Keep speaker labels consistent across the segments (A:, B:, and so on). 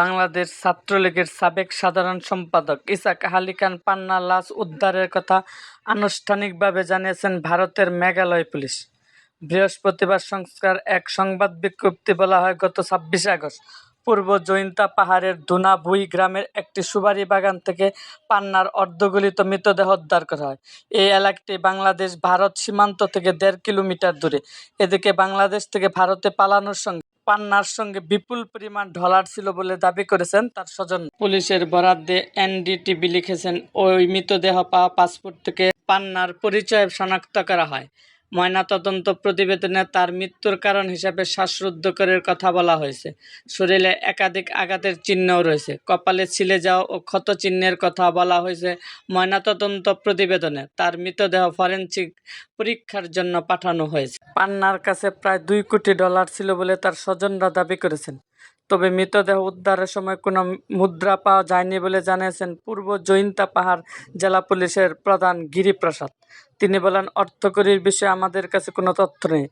A: বাংলাদেশ ছাত্রলীগের সাবেক সাধারণ সম্পাদক ইসাক হালিকান পান্না লাশ উদ্ধারের কথা আনুষ্ঠানিকভাবে জানিয়েছেন ভারতের মেঘালয় পুলিশ বৃহস্পতিবার সংস্কার এক সংবাদ বিজ্ঞপ্তি বলা হয় গত ছাব্বিশে আগস্ট পূর্ব জৈন্তা পাহাড়ের ধুনাভুই গ্রামের একটি সুবারি বাগান থেকে পান্নার অর্ধগলিত মৃতদেহ উদ্ধার করা হয় এই এলাকাটি বাংলাদেশ ভারত সীমান্ত থেকে দেড় কিলোমিটার দূরে এদিকে বাংলাদেশ থেকে ভারতে পালানোর সঙ্গে পান্নার সঙ্গে বিপুল পরিমাণ ডলার ছিল বলে দাবি করেছেন তার স্বজন পুলিশের বরাদ্দে এনডিটিভি লিখেছেন ওই মৃতদেহ পাওয়া পাসপোর্ট থেকে পান্নার পরিচয় শনাক্ত করা হয় ময়নাতদন্ত প্রতিবেদনে তার মৃত্যুর কারণ হিসাবে শ্বাসরুদ্ধকরের কথা বলা হয়েছে শরীরে একাধিক আঘাতের চিহ্নও রয়েছে কপালে ছিলে যাওয়া ও ক্ষত চিহ্নের কথা বলা হয়েছে ময়নাতদন্ত প্রতিবেদনে তার মৃতদেহ ফরেন্সিক পরীক্ষার জন্য পাঠানো হয়েছে পান্নার কাছে প্রায় দুই কোটি ডলার ছিল বলে তার স্বজনরা দাবি করেছেন তবে মৃতদেহ উদ্ধারের সময় কোনো মুদ্রা পাওয়া যায়নি বলে জানিয়েছেন পূর্ব জৈন্তা পাহাড় জেলা পুলিশের প্রধান গিরিপ্রসাদ তিনি বলেন অর্থকরীর বিষয়ে আমাদের কাছে কোনো তথ্য নেই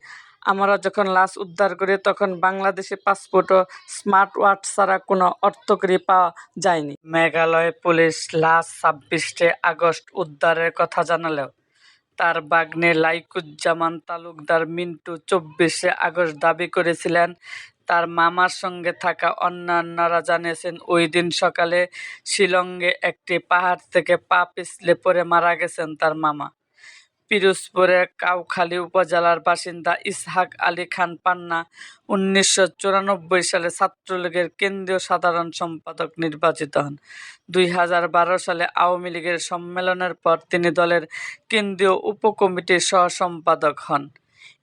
A: আমরা যখন লাশ উদ্ধার করি তখন বাংলাদেশি পাসপোর্ট ও স্মার্ট ওয়াচ ছাড়া কোনো অর্থকরী পাওয়া যায়নি মেঘালয় পুলিশ লাশ ছাব্বিশে আগস্ট উদ্ধারের কথা জানালেও তার বাগ্নে লাইকুজ্জামান তালুকদার মিন্টু চব্বিশে আগস্ট দাবি করেছিলেন তার মামার সঙ্গে থাকা অন্যান্যরা জানিয়েছেন ওই দিন সকালে শিলংয়ে একটি পাহাড় থেকে পা পিছলে পড়ে মারা গেছেন তার মামা পিরোজপুরে কাউখালী উপজেলার বাসিন্দা ইসহাক আলী খান পান্না উনিশশো চুরানব্বই সালে ছাত্রলীগের কেন্দ্রীয় সাধারণ সম্পাদক নির্বাচিত হন দুই সালে আওয়ামী লীগের সম্মেলনের পর তিনি দলের কেন্দ্রীয় উপকমিটির সহ সম্পাদক হন